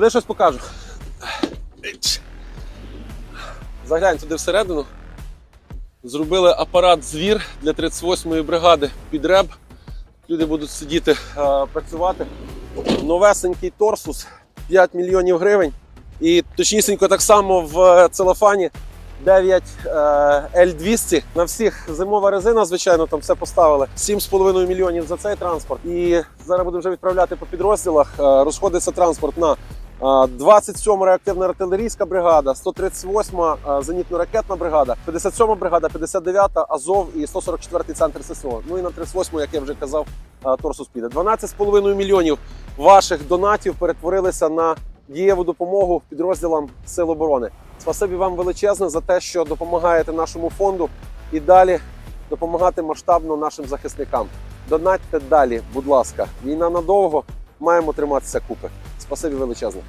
Ходи щось покажу. Заглянь туди всередину. Зробили апарат звір для 38-ї бригади під реб. Люди будуть сидіти, е, працювати. Новесенький торсус 5 мільйонів гривень. І точнісінько так само в целофані 9 е, L200. На всіх зимова резина, звичайно, там все поставили. 7,5 мільйонів за цей транспорт. І зараз будемо вже відправляти по підрозділах. Е, Розходиться транспорт на е, 27 реактивна артилерійська бригада, 138 е, зенітно-ракетна бригада, 57 бригада, 59 Азов і 144 центр ССО. Ну і на 38, як я вже казав, Торсус піде. 12,5 мільйонів ваших донатів перетворилися на дієву допомогу підрозділам Сил оборони. Спасибі вам величезне за те, що допомагаєте нашому фонду і далі допомагати масштабно нашим захисникам. Донатьте далі, будь ласка. Війна надовго. Маємо триматися купи. Спасибі величезне.